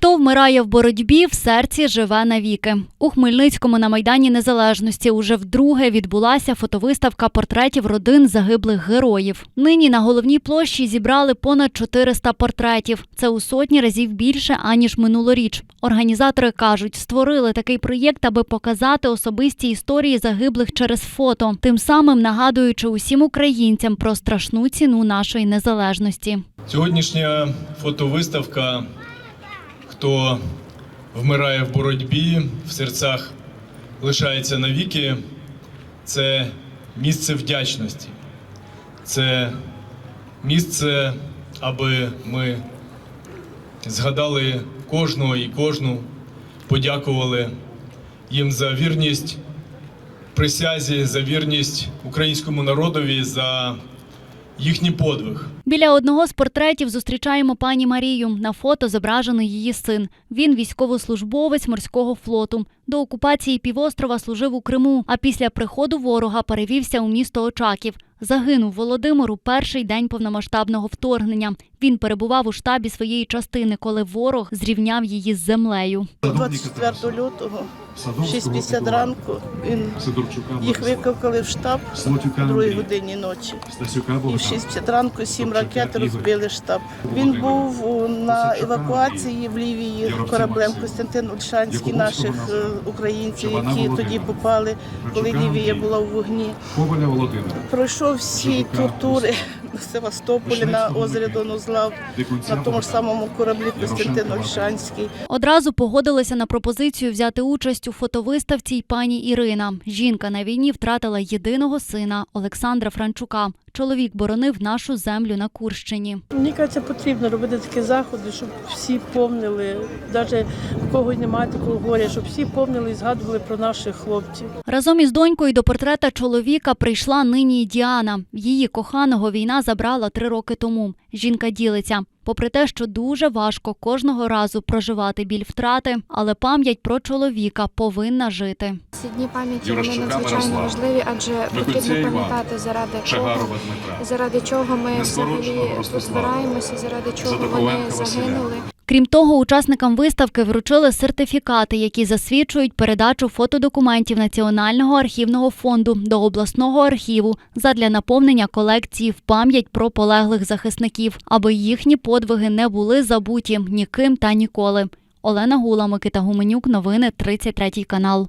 Хто вмирає в боротьбі, в серці живе навіки. У Хмельницькому на майдані Незалежності уже вдруге відбулася фотовиставка портретів родин загиблих героїв. Нині на головній площі зібрали понад 400 портретів. Це у сотні разів більше аніж минулоріч. Організатори кажуть, створили такий проєкт, аби показати особисті історії загиблих через фото, тим самим нагадуючи усім українцям про страшну ціну нашої незалежності. Сьогоднішня фотовиставка Хто вмирає в боротьбі, в серцях лишається навіки. Це місце вдячності. Це місце, аби ми згадали кожного і кожну, подякували їм за вірність присязі, за вірність українському народові, за їхній подвиг. Біля одного з портретів зустрічаємо пані Марію. На фото зображений її син. Він військовослужбовець морського флоту. До окупації півострова служив у Криму, а після приходу ворога перевівся у місто Очаків. Загинув Володимир у перший день повномасштабного вторгнення. Він перебував у штабі своєї частини, коли ворог зрівняв її з землею. 24 лютого, в 6.50 ранку, він їх викликали в штаб о 2 годині ночі. І в 6.50 ранку сім ракет розбили штаб. Він був на евакуації в Лівії кораблем Костянтин Ольшанський, наших е, українців, які тоді попали, коли Лівія була у вогні. Пройшов всі тортури в Севастополі на озері Донузлав, на тому ж самому кораблі Костянтин Ольшанський. Одразу погодилася на пропозицію взяти участь у фотовиставці й пані Ірина. Жінка на війні втратила єдиного сина Олександра Франчука. Чоловік боронив нашу землю на Курщині. Мені кажеться, потрібно робити такі заходи, щоб всі помнили, навіть в кого немає такого горя, щоб всі помнили і згадували про наших хлопців. Разом із донькою до портрета чоловіка прийшла нині Діана. Її коханого війна забрала три роки тому. Жінка ділиться. Попри те, що дуже важко кожного разу проживати біль втрати, але пам'ять про чоловіка повинна жити. Ці дні пам'яті вони надзвичайно важливі, адже потрібно пам'ятати заради чого, заради чого ми взагалі тут збираємося, заради чого вони загинули. Крім того, учасникам виставки вручили сертифікати, які засвідчують передачу фотодокументів Національного архівного фонду до обласного архіву задля наповнення колекції в пам'ять про полеглих захисників, аби їхні подвиги не були забуті ніким та ніколи. Олена Гула, Микита Гуменюк, новини 33 канал.